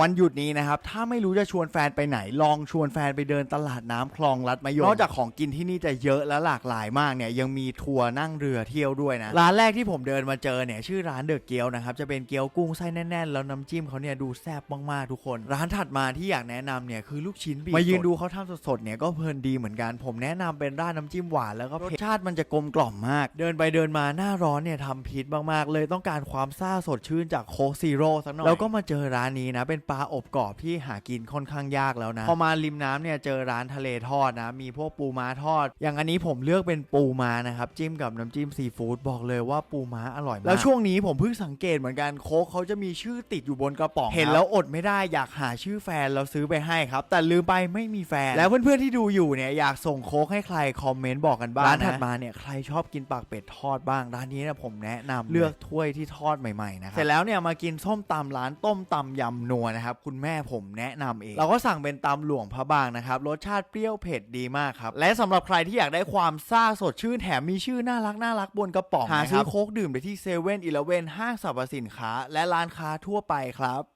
วันหยุดนี้นะครับ ถ้าไม่รู้จะชวนแฟนไปไหน ลองชวนแฟนไปเดินตลาดน้ำคลองลัดมะยมนอกจากของกินที่นี่จะเยอะและหลากหลายมากเนี่ยยังมีทัวร์นั่งเรือเที่ยวด้วยนะ ร้านแรกที่ผมเดินมาเจอเนี่ยชื่อร้านเดอะเกี๊ยวนะครับ จะเป็นเกี๊ยวกุ้งไส้แน่นๆ แล้วน้ำจิ้มเขาเนี่ยดูแซ่บมากๆทุกคน ร้านถัดมาที่อยากแนะนำเนี่ยคือลูกชิ้นบีบมายืนดูเขาทำสดๆเนี่ยก็เพลินดีเหมือนกัน ผมแนะนำเป็นราดน้ำจิ้มหวานแล้วก็เผ็ดรสชาติมันจะกลมกล่อมมาก เดินไปเดินมาหน้าร้อนเนี่ยทำพิษมากๆ เลยต้องการความซ่าสดชื่นจากโค้กซีโร่สักหน่อยแล้วก็มาเจอร้านนี้นะเป็นปลาอบกรอบที่หากินค่อนข้างยากแล้วนะ พอมาริมน้ำเนี่ยเจอร้านทะเลทอดนะ มีพวกปูม้าทอด อย่างอันนี้ผมเลือกเป็นปูม้านะครับ จิ้มกับน้ำจิ้มซีฟู้ดบอกเลยว่าปูม้าอร่อยมาก แล้วช่วงนี้ผมเพิ่งสังเกตเหมือนกันโค้กเขาจะมีชื่อติดอยู่บนกระป๋อง เห็นแล้วอดไม่ได้อยากหาชื่อแฟนแล้วซื้อไปให้ครับ แต่ลืมไปไม่มีแฟน แล้วเพื่อนๆที่ดูอยู่เนี่ยอยากส่งโค้กให้ใครคอมเมนต์บอกกันบ้างร้านถัดมาเนี่ยใครชอบกินปากเป็ดทอดบ้างร้านนี้เนี่ยผมแนะนำเลือกถ้วยที่ทอดใหม่ๆนะครับเสร็จแล้วเนี่ยมากินส้มตำร้านต้มตำยำนัวนะครับ คุณแม่ผมแนะนำเอง เราก็สั่งเป็นตำหลวงพระบางนะครับ รสชาติเปรี้ยวเผ็ดดีมากครับ และสำหรับใครที่อยากได้ความซ่าสดชื่นแถมมีชื่อน่ารักน่ารักบนกระป๋องหาซื้อโค้กดื่มได้ที่เซเว่นอีเลเว่นห้างสรรพสินค้า และร้านค้าทั่วไปครับ